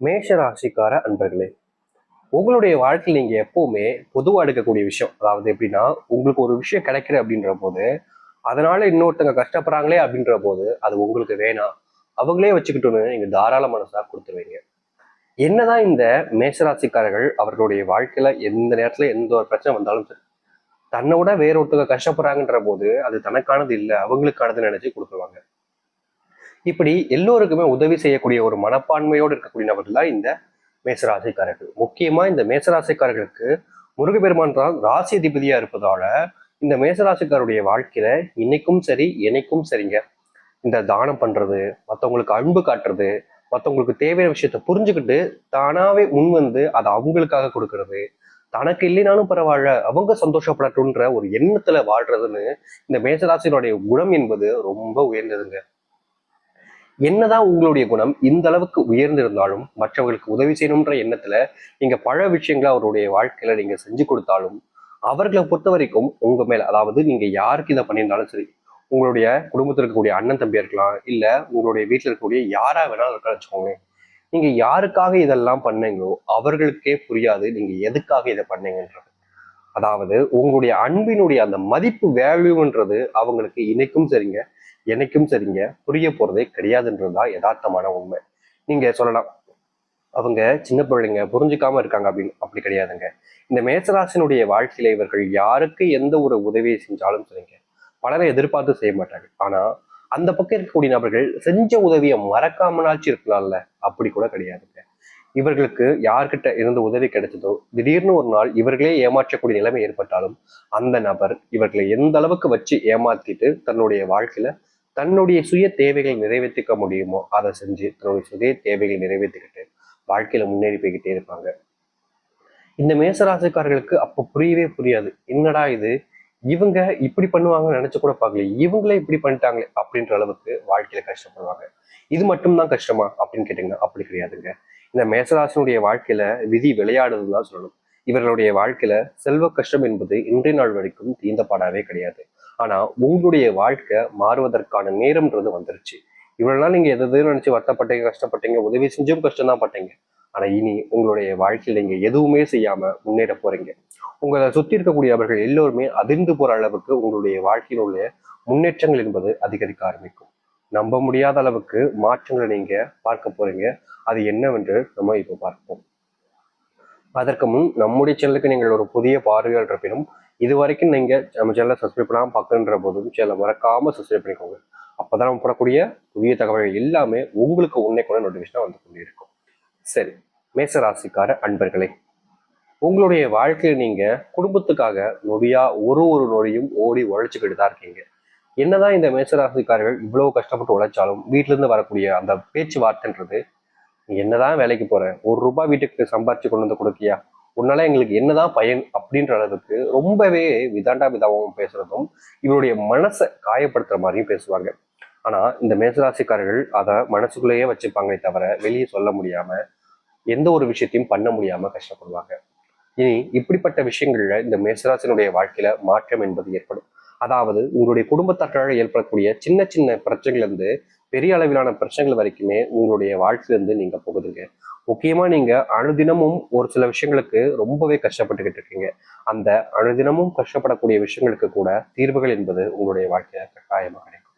மேஷ ராசிக்கார அன்பர்களே உங்களுடைய வாழ்க்கையில் நீங்கள் எப்பவுமே பொதுவாக எடுக்கக்கூடிய விஷயம் அதாவது எப்படின்னா உங்களுக்கு ஒரு விஷயம் கிடைக்கிற அப்படின்ற போது அதனால இன்னொருத்தங்க கஷ்டப்படுறாங்களே அப்படின்ற போது அது உங்களுக்கு வேணாம். அவங்களே வச்சுக்கிட்டோன்னு நீங்கள் தாராள மனசாக கொடுத்துருவீங்க. என்னதான் இந்த மேஷராசிக்காரர்கள் அவர்களுடைய வாழ்க்கையில எந்த நேரத்துல எந்த ஒரு பிரச்சனை வந்தாலும் சரி தன்னை விட வேற ஒருத்தங்க கஷ்டப்படுறாங்கன்ற போது அது தனக்கானது இல்லை அவங்களுக்கானது நினைச்சு கொடுத்துருவாங்க. இப்படி எல்லோருக்குமே உதவி செய்யக்கூடிய ஒரு மனப்பான்மையோடு இருக்கக்கூடிய நபர்கள் தான் இந்த மேசராசிக்காரர்கள். முக்கியமா இந்த மேசராசிக்காரர்களுக்கு முருகப்பெருமான் தான் ராசி அதிபதியா இருப்பதால இந்த மேசராசிக்காருடைய வாழ்க்கையில இன்னைக்கும் சரி என்னைக்கும் சரிங்க. இந்த தானம் பண்றது மற்றவங்களுக்கு அன்பு காட்டுறது மற்றவங்களுக்கு தேவையான விஷயத்த புரிஞ்சுக்கிட்டு தானாவே முன் வந்து அதை அவங்களுக்காக கொடுக்கறது. தனக்கு இல்லைனாலும் பரவாயில்ல அவங்க சந்தோஷப்படட்டுன்ற ஒரு எண்ணத்துல வாழ்றதுன்னு இந்த மேசராசினுடைய குணம் என்பது ரொம்ப உயர்ந்ததுங்க. என்னதான் உங்களுடைய குணம் இந்த அளவுக்கு உயர்ந்திருந்தாலும் மற்றவர்களுக்கு உதவி செய்யணுன்ற எண்ணத்துல நீங்க பல விஷயங்களை அவருடைய வாழ்க்கையில நீங்க செஞ்சு கொடுத்தாலும் அவர்களை பொறுத்த வரைக்கும் உங்க மேல அதாவது நீங்க யாருக்கு இதை பண்ணியிருந்தாலும் சரி உங்களுடைய குடும்பத்தில் இருக்கக்கூடிய அண்ணன் தம்பியா இருக்கலாம் இல்ல உங்களுடைய வீட்டில் இருக்கக்கூடிய யாரா வேணாலும் இருக்கலாம் வச்சுக்கோங்க நீங்க யாருக்காக இதெல்லாம் பண்ணீங்களோ அவர்களுக்கே புரியாது நீங்க எதுக்காக இதை பண்ணீங்கன்றது. அதாவது உங்களுடைய அன்பினுடைய அந்த மதிப்பு வேல்யூன்றது அவங்களுக்கு இன்னைக்கும் சரிங்க. என்னைக்கும் சரிங்க புரிய போறதே கிடையாதுன்றதுதான் யதார்த்தமான உண்மை. நீங்க சொல்லலாம். அவங்க சின்ன பிள்ளைங்க புரிஞ்சுக்காம இருக்காங்க அப்படின்னு. அப்படி கிடையாதுங்க. இந்த மேசராசினுடைய வாழ்க்கையில இவர்கள் யாருக்கு எந்த ஒரு உதவியை செஞ்சாலும் சரிங்க. பலரை எதிர்பார்த்து செய்ய மாட்டாங்க. ஆனா அந்த பக்கம் இருக்கக்கூடிய நபர்கள் செஞ்ச உதவியை மறக்காமனாச்சும் இருக்கலாம்ல. அப்படி கூட கிடையாதுங்க. இவர்களுக்கு யார்கிட்ட இருந்து உதவி கிடைச்சதோ திடீர்னு ஒரு நாள் இவர்களே ஏமாற்றக்கூடிய நிலைமை ஏற்பட்டாலும் அந்த நபர் இவர்களை எந்த அளவுக்கு வச்சு ஏமாத்திட்டு தன்னுடைய வாழ்க்கையில தன்னுடைய சுய தேவைகளை நிறைவேற்றிக்க முடியுமோ அதை செஞ்சு தன்னுடைய சுய தேவைகளை நிறைவேற்றிக்கிட்டு வாழ்க்கையில முன்னேறி போய்கிட்டே இருப்பாங்க. இந்த மேசராசிக்காரர்களுக்கு அப்போ புரியவே புரியாது. என்னடா இது? இவங்க இப்படி பண்ணுவாங்கன்னு நினைச்சு கூட பார்க்கல. இவங்களே இப்படி பண்ணிட்டாங்களே அப்படின்ற அளவுக்கு வாழ்க்கையில கஷ்டப்படுவாங்க. இது மட்டும்தான் கஷ்டமா அப்படின்னு கேட்டீங்கன்னா அப்படி கிடையாதுங்க. இந்த மேசராசனுடைய வாழ்க்கையில விதி விளையாடுதுன்னு தான் சொல்லணும். இவர்களுடைய வாழ்க்கையில செல்வ கஷ்டம் என்பது இன்றைய நாள் வரைக்கும் தீந்தப்பாடாவே கிடையாது. ஆனா உங்களுடைய வாழ்க்கை மாறுவதற்கான நேரம்ன்றது வந்துருச்சு. இவ்வளோ நாள் நீங்க எது நினைச்சு வருத்தப்பட்டீங்க கஷ்டப்பட்டீங்க உதவி செஞ்சும் கஷ்டம் தான் பட்டீங்க ஆனா இனி உங்களுடைய வாழ்க்கையில நீங்க எதுவுமே செய்யாம முன்னேற போறீங்க. உங்களை சுத்தி இருக்கக்கூடியவர்கள் எல்லோருமே அதிர்ந்து போற அளவுக்கு உங்களுடைய வாழ்க்கையில் உள்ள முன்னேற்றங்கள் என்பது அதிகரிக்க ஆரம்பிக்கும். நம்ப முடியாத அளவுக்கு மாற்றங்களை நீங்க பார்க்க போறீங்க. அது என்னவென்று நம்ம இப்போ பார்ப்போம். அதற்கு முன் நம்முடைய சேனலுக்கு நீங்கள் ஒரு புதிய பார்வையாளர் இருப்பினும் இது வரைக்கும் நீங்கள் நம்ம சேனலை சப்ஸ்கிரைப் பண்ணாமல் பார்க்குன்ற போதும் சேனலை மறக்காமல் சப்ஸ்கிரைப் பண்ணிக்கோங்க. அப்பதான் நம்ம போடக்கூடிய புதிய தகவல்கள் எல்லாமே உங்களுக்கு உன்னை கூட நோட்டிஃபிகேஷனாக வந்து கொண்டே இருக்கும் சரி மேசராசிக்கார அன்பர்களே உங்களுடைய வாழ்க்கையில் நீங்கள் குடும்பத்துக்காக நொடியாக ஒரு ஒரு நொடியும் ஓடி உழைச்சிக்கிட்டு தான் இருக்கீங்க. என்னதான் இந்த மேசராசிக்காரர்கள் இவ்வளோ கஷ்டப்பட்டு உழைச்சாலும் வீட்டிலேருந்து வரக்கூடிய அந்த பேச்சுவார்த்தைன்றது என்னதான் வேலைக்கு போகிறேன் ஒரு ரூபாய் வீட்டுக்கு சம்பாரிச்சு கொண்டு வந்து கொடுக்கியா? உன்னால எங்களுக்கு என்னதான் பயன் அப்படின்ற அளவுக்கு ரொம்பவே விதாண்டா விதாவும் பேசுறதும் இவருடைய மனசை காயப்படுத்துற மாதிரியும் பேசுவாங்க. ஆனா இந்த மேசராசிக்காரர்கள் அதை மனசுக்குள்ளேயே வச்சுப்பாங்களே தவிர வெளியே சொல்ல முடியாம எந்த ஒரு விஷயத்தையும் பண்ண முடியாம கஷ்டப்படுவாங்க. இனி இப்படிப்பட்ட விஷயங்கள்ல இந்த மேசராசினுடைய வாழ்க்கையில மாற்றம் என்பது ஏற்படும். அதாவது உங்களுடைய குடும்பத்தற்றால் ஏற்படக்கூடிய சின்ன சின்ன பிரச்சனைகள் இருந்து பெரிய அளவிலான பிரச்சனைகள் வரைக்குமே உங்களுடைய வாழ்க்கையிலிருந்து நீங்க போகுதுங்க. முக்கியமா நீங்க அனுதினமும் ஒரு சில விஷயங்களுக்கு ரொம்பவே கஷ்டப்பட்டுக்கிட்டு இருக்கீங்க. அந்த அனுதினமும் கஷ்டப்படக்கூடிய விஷயங்களுக்கு கூட தீர்வுகள் என்பது உங்களுடைய வாழ்க்கையில கட்டாயமாக கிடைக்கும்.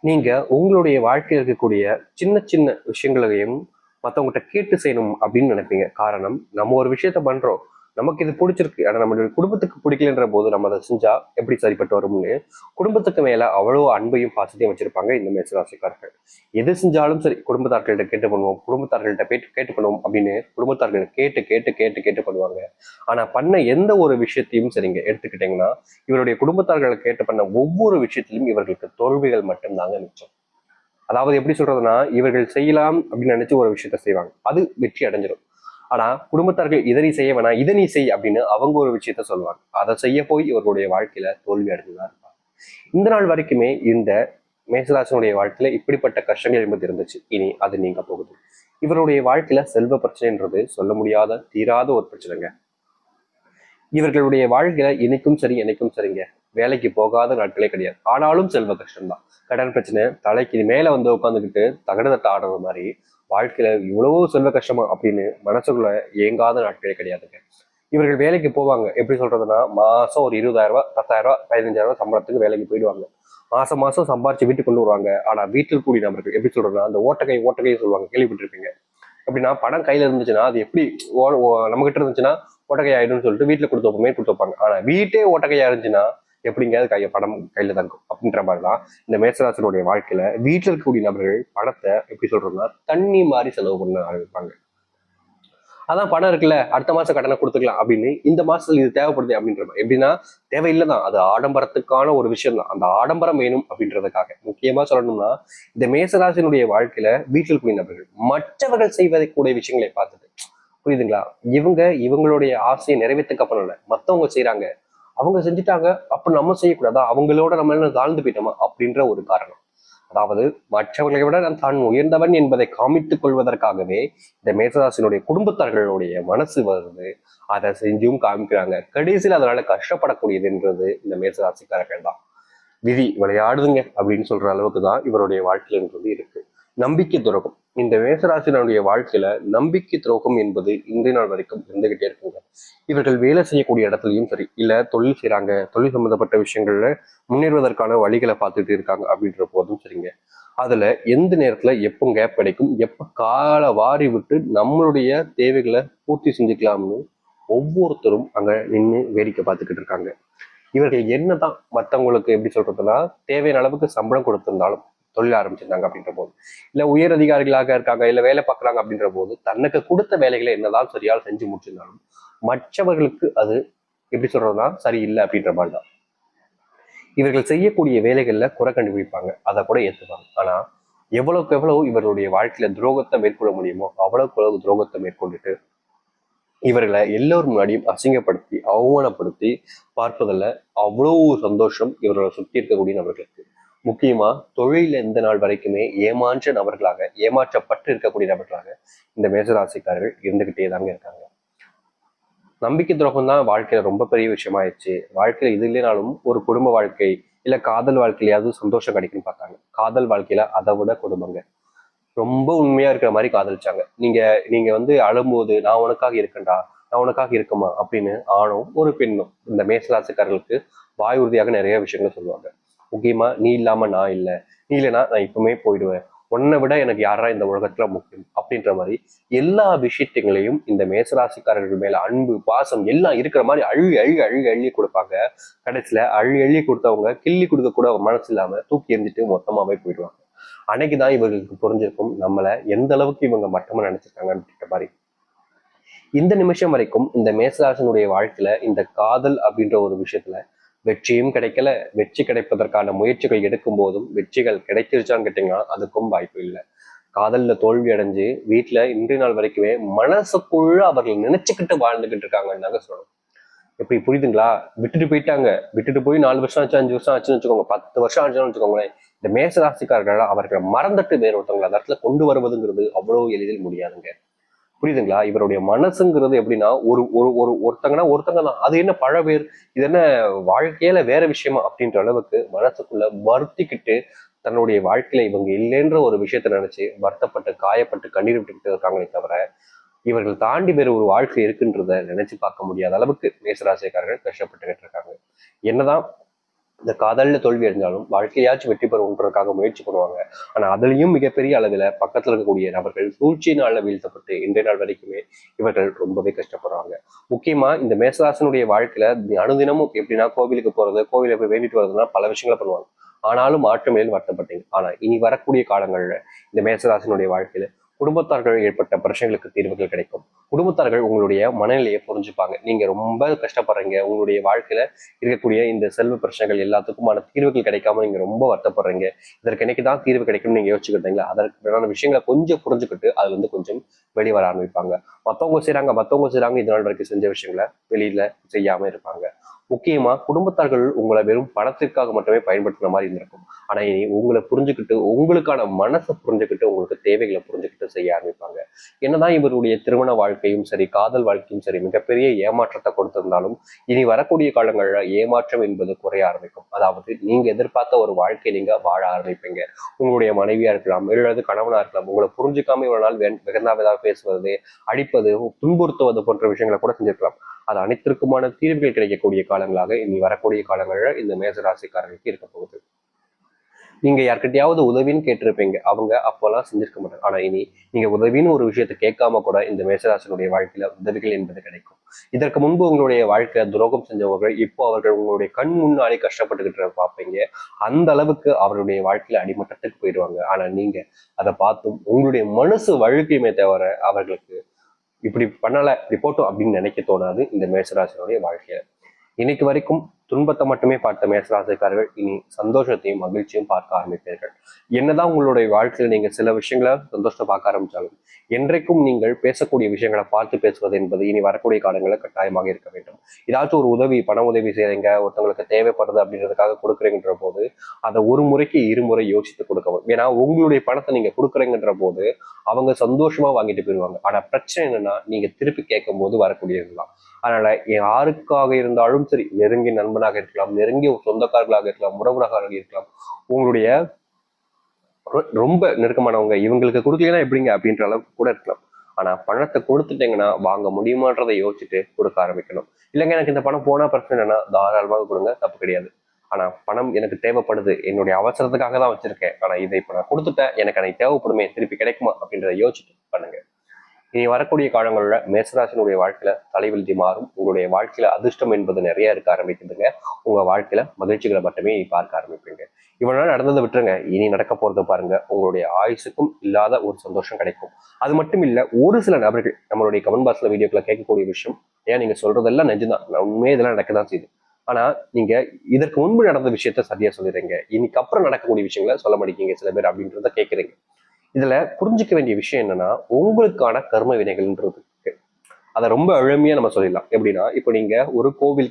நீங்க உங்களுடைய வாழ்க்கையில் இருக்கக்கூடிய சின்ன சின்ன விஷயங்களையும் மற்றவங்ககிட்ட கேட்டு செய்யணும் அப்படின்னு நினைப்பீங்க. காரணம் நம்ம ஒரு விஷயத்த பண்றோம். நமக்கு இது பிடிச்சிருக்கு. ஆனா நம்மளுடைய குடும்பத்துக்கு பிடிக்கலன்ற போது நம்ம அதை செஞ்சா எப்படி சரிப்பட்டு வரும்னு குடும்பத்துக்கு மேல அவ்வளவு அன்பையும் பாசத்தையும் வச்சிருப்பாங்க இந்த மேசராசிக்காரர்கள். எது செஞ்சாலும் சரி குடும்பத்தார்கள்ட்ட கேட்டு பண்ணுவோம் குடும்பத்தார்கள்ட்ட கேட்டு கேட்டு பண்ணுவோம் அப்படின்னு குடும்பத்தார்கள் கேட்டு கேட்டு கேட்டு கேட்டு பண்ணுவாங்க. ஆனா பண்ண எந்த ஒரு விஷயத்தையும் சரிங்க எடுத்துக்கிட்டீங்கன்னா இவருடைய குடும்பத்தார்களை கேட்டு பண்ண ஒவ்வொரு விஷயத்திலும் இவர்களுக்கு தோல்விகள் மட்டும்தாங்க மிச்சம். அதாவது எப்படி சொல்றதுன்னா இவர்கள் செய்யலாம் அப்படின்னு நினைச்சு ஒரு விஷயத்த செய்வாங்க. அது வெற்றி அடைஞ்சிடும் ஆனா குடும்பத்தார்கள் இதனை செய்ய வேணாம் இதனை செய் அப்படின்னு அவங்க ஒரு விஷயத்த சொல்லுவாங்க. அதை செய்ய போய் இவர்களுடைய வாழ்க்கையில தோல்வி அடைஞ்சுதான் இருப்பாங்க. இந்த நாள் வரைக்குமே இந்த மேசராசனுடைய வாழ்க்கையில இப்படிப்பட்ட கஷ்டங்கள் என்பது இருந்துச்சு. இனி அது நீங்க போகுது. இவருடைய வாழ்க்கையில செல்வ பிரச்சனைன்றது சொல்ல முடியாத தீராத ஒரு பிரச்சனைங்க. இவர்களுடைய வாழ்க்கையில இன்னைக்கும் சரி என்னைக்கும் சரிங்க. வேலைக்கு போகாத நாட்களே கிடையாது. ஆனாலும் செல்வ கஷ்டம்தான். கடன் பிரச்சனை தலைக்கு மேல வந்து உட்காந்துக்கிட்டு தகடு தட்ட ஆடுற மாதிரி வாழ்க்கையில இவ்வளவோ செல்வ கஷ்டமா அப்படின்னு மனசுக்குள்ள ஏங்காத நாட்களே கிடையாதுங்க இவர்கள் வேலைக்கு போவாங்க. எப்படி சொல்றதுன்னா மாசம் ஒரு இருபதாயிரம் ரூபாய் பத்தாயிரம் ரூபாய் பதினஞ்சாயிரம் ரூபாய் சம்பளத்துக்கு வேலைக்கு போயிடுவாங்க. மாசம் மாசம் சம்பாரிச்சு வீட்டுக்கு கொண்டு வருவாங்க. ஆனா வீட்டில் கூடிய நபர்கள் எப்படி சொல்றதுன்னா அந்த ஓட்டக்கை ஓட்டக்கை சொல்லுவாங்க. கேள்விப்பட்டிருப்பீங்க. அப்படின்னா பணம் கையில இருந்துச்சுன்னா அது எப்படி நம்ம கிட்ட இருந்துச்சுன்னா ஓட்டக்கை ஆயிடும்னு சொல்லிட்டு வீட்டுல கொடுத்து வைப்போமே கொடுத்து வைப்பாங்க. ஆனா வீட்டே ஓட்டக்கையா இருந்துச்சுன்னா எப்படிங்காவது கைய படம் கையில தங்கும் அப்படின்ற மாதிரிதான் இந்த மேசராசனுடைய வாழ்க்கையில வீட்டில் இருக்கக்கூடிய நபர்கள் பணத்தை எப்படி சொல்றோம்னா தண்ணி மாதிரி செலவு பண்ண ஆரம்பிப்பாங்க. அதான் பணம் இருக்குல்ல அடுத்த மாசம் கடனை கொடுத்துக்கலாம் அப்படின்னு இந்த மாசத்துல இது தேவைப்படுது அப்படின்ற மாதிரி. எப்படின்னா தேவையில்லை தான் அது ஆடம்பரத்துக்கான ஒரு விஷயம் தான். அந்த ஆடம்பரம் வேணும் அப்படின்றதுக்காக. முக்கியமா சொல்லணும்னா இந்த மேசராசினுடைய வாழ்க்கையில வீட்டில் கூடிய நபர்கள் மற்றவர்கள் செய்வதை கூடிய விஷயங்களை பார்த்துட்டு புரியுதுங்களா? இவங்க இவங்களுடைய ஆசையை நிறைவேற்றுக்கு மத்தவங்க செய்யறாங்க அவங்க செஞ்சுட்டாங்க அப்ப நம்ம செய்யக்கூடாதா? அவங்களோட நம்ம என்ன தாழ்ந்து போயிட்டோமா? அப்படின்ற ஒரு காரணம். அதாவது மற்றவர்களை விட நான் தான் உயர்ந்தவன் என்பதை காமித்துக் கொள்வதற்காகவே இந்த மேசராசினுடைய குடும்பத்தார்களுடைய மனசு வருது. அதை செஞ்சும் காமிக்கிறாங்க. கடைசியில் அதனால கஷ்டப்படக்கூடியதுன்றது இந்த மேசராசிக்காரர்கள் தான். விதி விளையாடுதுங்க அப்படின்னு சொல்ற அளவுக்கு தான் இவருடைய வாழ்க்கைன்றது இருக்கு. நம்பிக்கை துரோகம். இந்த மேசராசினுடைய வாழ்க்கையில நம்பிக்கை துரோகம் என்பது இன்றைய நாள் வரைக்கும் இருந்துகிட்டே இருக்குங்க. இவர்கள் வேலை செய்யக்கூடிய இடத்துலயும் சரி இல்ல தொழில் செய்யறாங்க தொழில் சம்பந்தப்பட்ட விஷயங்கள்ல முன்னேறுவதற்கான வழிகளை பார்த்துட்டு இருக்காங்க அப்படின்ற போதும் சரிங்க. அதுல எந்த நேரத்துல எப்போ கேப் கிடைக்கும் எப்ப கால வாரி விட்டு நம்மளுடைய தேவைகளை பூர்த்தி செஞ்சுக்கலாம்னு ஒவ்வொருத்தரும் அங்க நின்று வேடிக்கை பார்த்துக்கிட்டு இருக்காங்க. இவர்கள் என்னதான் மற்றவங்களுக்கு எப்படி சொல்றதுன்னா தேவையான அளவுக்கு சம்பளம் கொடுத்திருந்தாலும் தொழில் ஆரம்பிச்சிருந்தாங்க அப்படின்ற போது. இல்ல உயர் அதிகாரிகளாக இருக்காங்க இல்ல வேலை பார்க்குறாங்க அப்படின்ற போது தனக்கு கொடுத்த வேலைகளை என்னதான் சரியால் செஞ்சு முடிச்சிருந்தாலும் மற்றவர்களுக்கு அது எப்படி சொல்றதுன்னா சரியில்லை அப்படின்ற மாதிரி தான் இவர்கள் செய்யக்கூடிய வேலைகள்ல குறை கண்டுபிடிப்பாங்க அதை கூட ஏற்றுப்பாங்க ஆனா எவ்வளவுக்கு எவ்வளவு இவர்களுடைய வாழ்க்கையில துரோகத்தை மேற்கொள்ள முடியுமோ அவ்வளவுக்கு எவ்வளவு துரோகத்தை மேற்கொண்டுட்டு இவர்களை எல்லோரும் முன்னாடியும் அசிங்கப்படுத்தி அவமானப்படுத்தி பார்ப்பதில் அவ்வளவு சந்தோஷம் இவர்களை சுற்றி இருக்கக்கூடிய நபர்களுக்கு. முக்கியமா தொழில இந்த நாள் வரைக்குமே ஏமாற்ற நபர்களாக ஏமாற்றப்பட்டு இருக்கக்கூடிய நபர்களாக இந்த மேசராசிக்காரர்கள் இருந்துகிட்டே தாங்க இருக்காங்க. நம்பிக்கை துரோகம் தான் வாழ்க்கையில ரொம்ப பெரிய விஷயமாயிடுச்சு வாழ்க்கையில இது இல்லைனாலும் ஒரு குடும்ப வாழ்க்கை இல்ல காதல் வாழ்க்கையிலையாவது சந்தோஷம் கிடைக்குன்னு பார்த்தாங்க. காதல் வாழ்க்கையில அதை விட குடும்பங்க ரொம்ப உண்மையா இருக்கிற மாதிரி காதலிச்சாங்க. நீங்க நீங்க வந்து அழும்போது நான் உனக்காக இருக்கேன்டா நான் உனக்காக இருக்குமா அப்படின்னு ஆணும் ஒரு பெண்ணும். இந்த மேசராசிக்காரர்களுக்கு வாய் உறுதியாக நிறைய விஷயங்களை சொல்லுவாங்க. முக்கியமா நீ இல்லாம நான் இல்லை. நீ இல்லைனா நான் இப்பவுமே போயிடுவேன். உன்னை விட எனக்கு யாரா இந்த உலகத்துல முக்கியம்? அப்படின்ற மாதிரி எல்லா விஷயத்துங்களையும் இந்த மேசராசிக்காரர்கள் மேல அன்பு பாசம் எல்லாம் இருக்கிற மாதிரி அழுகி அழுகி அழுகி அழுகி கொடுப்பாங்க. கடைசியில அழுகி அள்ளி கொடுத்தவங்க கிள்ளி கொடுக்க கூட மனசு இல்லாம தூக்கி எறிஞ்சிட்டு மொத்தமாவே போயிடுவாங்க. அன்னைக்குதான் இவர்களுக்கு புரிஞ்சிருக்கும் நம்மள எந்த அளவுக்கு இவங்க மட்டமா நினைச்சிருக்காங்க அப்படின்ற மாதிரி. இந்த நிமிஷம் வரைக்கும் இந்த மேசராசனுடைய வாழ்க்கையில இந்த காதல் அப்படின்ற ஒரு விஷயத்துல வெற்றியும் கிடைக்கல. வெற்றி கிடைப்பதற்கான முயற்சிகள் எடுக்கும் போதும் வெற்றிகள் கிடைச்சிருச்சான்னு கேட்டீங்கன்னா அதுக்கும் வாய்ப்பு இல்லை. காதல்ல தோல்வி அடைஞ்சு வீட்டுல இன்றைய நாள் வரைக்குமே மனசுக்குள்ள அவர்கள் நினைச்சுக்கிட்டு வாழ்ந்துகிட்டு இருக்காங்கன்னு தாங்க சொல்லணும். எப்படி புரியுதுங்களா? விட்டுட்டு போயிட்டாங்க. விட்டுட்டு போய் நாலு வருஷம் ஆச்சு அஞ்சு வருஷம் ஆச்சுன்னு வச்சுக்கோங்க. பத்து வருஷம் ஆச்சுன்னு வச்சுக்கோங்களேன். இந்த மேசராசிக்காரர்களால் அவர்களை மறந்துட்டு வேறு ஒருத்தவங்களை அந்த இடத்துல கொண்டு வருவதுங்கிறது அவ்வளவு எளிதில் முடியாதுங்க. புரியுதுங்களா? இவருடைய மனசுங்கிறது எப்படின்னா ஒரு ஒரு ஒரு ஒருத்தங்கன்னா ஒருத்தங்க தான். அது என்ன பழ பேர் இது என்ன வாழ்க்கையில வேற விஷயமா? அப்படின்ற அளவுக்கு மனசுக்குள்ள வருத்திக்கிட்டு தன்னுடைய வாழ்க்கையில இவங்க இல்லைன்ற ஒரு விஷயத்த நினைச்சு வருத்தப்பட்டு காயப்பட்டு கண்ணீர் விட்டுக்கிட்டு இருக்காங்களே தவிர இவர்கள் தாண்டி வேறு ஒரு வாழ்க்கை இருக்குன்றத நினைச்சு பார்க்க முடியாத அளவுக்கு மேசராசிக்காரர்கள் கஷ்டப்பட்டுக்கிட்டு இருக்காங்க. என்னதான் இந்த காதலில் தோல்வி அடைஞ்சாலும் வாழ்க்கையாச்சும் வெற்றி பெறுவதற்காக முயற்சி பண்ணுவாங்க. ஆனால் அதுலேயும் மிகப்பெரிய அளவில் பக்கத்தில் இருக்கக்கூடிய நபர்கள் சூழ்ச்சியினால் வீழ்த்தப்பட்டு இன்றைய நாள் வரைக்குமே இவர்கள் ரொம்பவே கஷ்டப்படுறாங்க. முக்கியமாக இந்த மேசராசனுடைய வாழ்க்கையில் அனுதினமும் எப்படின்னா கோவிலுக்கு போகிறது கோவில போய் வேண்டிட்டு வரதுன்னா பல விஷயங்களை பண்ணுவாங்க. ஆனாலும் மாற்றமேல் வருத்தப்பட்டீங்க. ஆனால் இனி வரக்கூடிய காலங்களில் இந்த மேசராசனுடைய வாழ்க்கையில் குடும்பத்தார்கள் ஏற்பட்ட பிரச்சனைகளுக்கு தீர்வுகள் கிடைக்கும். குடும்பத்தார்கள் உங்களுடைய மனநிலையை புரிஞ்சுப்பாங்க. நீங்க ரொம்ப கஷ்டப்படுறீங்க. உங்களுடைய வாழ்க்கையில இருக்கக்கூடிய இந்த செல்வ பிரச்சனைகள் எல்லாத்துக்குமான தீர்வுகள் கிடைக்காம நீங்க ரொம்ப வருத்தப்படுறீங்க. இதற்கு இன்னைக்கு தான் தீர்வு கிடைக்கும்னு நீங்க யோசிச்சுக்கிட்டீங்களா? அதற்கான விஷயங்களை கொஞ்சம் புரிஞ்சுக்கிட்டு அதுல இருந்து கொஞ்சம் வெளிவர ஆரம்பிப்பாங்க. மத்தவங்க செய்றாங்க மத்தவங்க செய்யறாங்க இது நாள் வரைக்கும் செஞ்ச விஷயங்களை வெளியில செய்யாம இருப்பாங்க. முக்கியமா குடும்பத்தார்கள் உங்களை வெறும் பணத்திற்காக மட்டுமே பயன்படுத்துற மாதிரி இருந்திருக்கும். ஆனா இனி உங்களை புரிஞ்சுக்கிட்டு உங்களுக்கான மனசை புரிஞ்சுக்கிட்டு உங்களுக்கு தேவைகளை புரிஞ்சுக்கிட்டு செய்ய ஆரம்பிப்பாங்க. என்னதான் இவருடைய திருமண வாழ்க்கையும் சரி காதல் வாழ்க்கையும் சரி மிகப்பெரிய ஏமாற்றத்தை கொடுத்திருந்தாலும் இனி வரக்கூடிய காலங்களில் ஏமாற்றம் என்பது குறைய ஆரம்பிக்கும். அதாவது நீங்க எதிர்பார்த்த ஒரு வாழ்க்கை நீங்க வாழ ஆரம்பிப்பீங்க. உங்களுடைய மனைவியா இருக்கலாம் இல்லது கணவனா இருக்கலாம் உங்களை புரிஞ்சுக்காம இவ்வளவு நாள் வே- பேசுவது அடிப்பது துன்புறுத்துவது போன்ற விஷயங்களை கூட செஞ்சிருக்கலாம். அது அனைத்திற்குமான தீர்வுகள் கிடைக்கக்கூடிய காலங்களாக இனி வரக்கூடிய காலங்களில் இந்த மேசராசிக்காரர்களுக்கு இருக்க போகுது. நீங்க யார்கிட்டயாவது உதவின்னு கேட்டிருப்பீங்க. அவங்க அப்போல்லாம் செஞ்சிருக்க மாட்டாங்க. ஆனா இனி நீங்க உதவின்னு ஒரு விஷயத்தை கேட்காம கூட இந்த மேசராசனுடைய வாழ்க்கையில உதவிகள் என்பது கிடைக்கும். இதற்கு முன்பு உங்களுடைய வாழ்க்கையில துரோகம் செஞ்சவர்கள் இப்போ அவர்கள் உங்களுடைய கண் முன்னாடி கஷ்டப்பட்டுக்கிட்டு பார்ப்பீங்க. அந்த அளவுக்கு அவருடைய வாழ்க்கையில அடிமட்டத்துக்கு போயிடுவாங்க. ஆனா நீங்க அதை பார்த்தும் உங்களுடைய மனசு வழுக்கையுமே தவிர அவர்களுக்கு இப்படி பண்ணலை இப்படி போட்டோம் அப்படின்னு நினைக்க தோணாது இந்த மேசராசனுடைய வாழ்க்கையில. இன்னைக்கு வரைக்கும் துன்பத்தை மட்டுமே பார்த்த மேசராசிக்காரர்கள் இனி சந்தோஷத்தையும் மகிழ்ச்சியும் பார்க்க ஆரம்பிப்பீர்கள். என்னதான் உங்களுடைய வாழ்க்கையில நீங்க சில விஷயங்களை சந்தோஷத்தை பார்க்க ஆரம்பிச்சாலும் என்றைக்கும் நீங்கள் பேசக்கூடிய விஷயங்களை பார்த்து பேசுவது என்பது இனி வரக்கூடிய காலங்களில் கட்டாயமாக இருக்க வேண்டும். ஏதாச்சும் ஒரு உதவி பண உதவி செய்கிறீங்க ஒருத்தவங்களுக்கு தேவைப்படுது அப்படின்றதுக்காக கொடுக்குறீங்கன்ற போது அதை ஒரு முறைக்கு இருமுறை யோசித்து கொடுக்கவும். ஏன்னா உங்களுடைய பணத்தை நீங்க கொடுக்குறீங்கன்ற போது அவங்க சந்தோஷமா வாங்கிட்டு போயிடுவாங்க. ஆனா பிரச்சனை என்னன்னா நீங்க திருப்பி கேட்கும் போது வரக்கூடியதுதான். அதனால யாருக்காக இருந்தாலும் சரி நெருங்கிய நண்பனாக இருக்கலாம் நெருங்கிய சொந்தக்காரர்களாக இருக்கலாம் உறவுகளாக இருக்கலாம் உங்களுடைய ரொ- ரொம்ப நெருக்கமானவங்க இவங்களுக்கு கொடுக்கலன்னா எப்படிங்க? அப்படின்ற அளவுக்கு கூட இருக்கலாம். ஆனா பணத்தை கொடுத்துட்டீங்கன்னா வாங்க முடியுமான்றதை யோசிச்சுட்டு கொடுக்க ஆரம்பிக்கணும். இல்லைங்க எனக்கு இந்த பணம் போனா பிரச்சனை என்னன்னா தாராளமாக கொடுங்க தப்பு கிடையாது. ஆனா பணம் எனக்கு தேவைப்படுது என்னுடைய அவசரத்துக்காக தான் வச்சிருக்கேன். ஆனா இதை இப்ப நான் கொடுத்துட்டேன் எனக்கு எனக்கு தேவைப்படுமே திருப்பி கிடைக்குமா? அப்படின்றத யோசிச்சுட்டு பண்ணுங்க. இனி வரக்கூடிய காலங்களில் மேசராசினுடைய வாழ்க்கையில தலைவிழுதி மாறும். உங்களுடைய வாழ்க்கையில அதிர்ஷ்டம் என்பது நிறைய இருக்க ஆரம்பிக்குதுங்க. உங்க வாழ்க்கையில மகிழ்ச்சிகளை மட்டுமே பார்க்க ஆரம்பிப்பீங்க. இவ்வளவு நடந்ததை விட்டுருங்க. இனி நடக்க போறத பாருங்க. உங்களுடைய ஆயுசுக்கும் இல்லாத ஒரு சந்தோஷம் கிடைக்கும். அது மட்டும் இல்ல ஒரு சில நபர்கள் நம்மளுடைய கமெண்ட் பாக்ஸ்ல வீடியோக்களை கேட்கக்கூடிய விஷயம். ஏன் நீங்க சொல்றதெல்லாம் நெஞ்சுதான் உண்மையே இதெல்லாம் நடக்க தான் செய்யுது. ஆனா நீங்க இதற்கு முன்பு நடந்த விஷயத்த சரியா சொல்லிடுறீங்க. இன்னைக்கு அப்புறம் நடக்கக்கூடிய விஷயங்களை சொல்ல மாட்டேங்க சில பேர் அப்படின்றத கேட்குறீங்க. இதுல புரிஞ்சுக்க வேண்டிய விஷயம் என்னன்னா உங்களுக்கான கர்ம வினைகள்ன்றது அதை ரொம்ப எளிமையா நம்ம சொல்லிடலாம். எப்படின்னா இப்போ நீங்க ஒரு கோவில்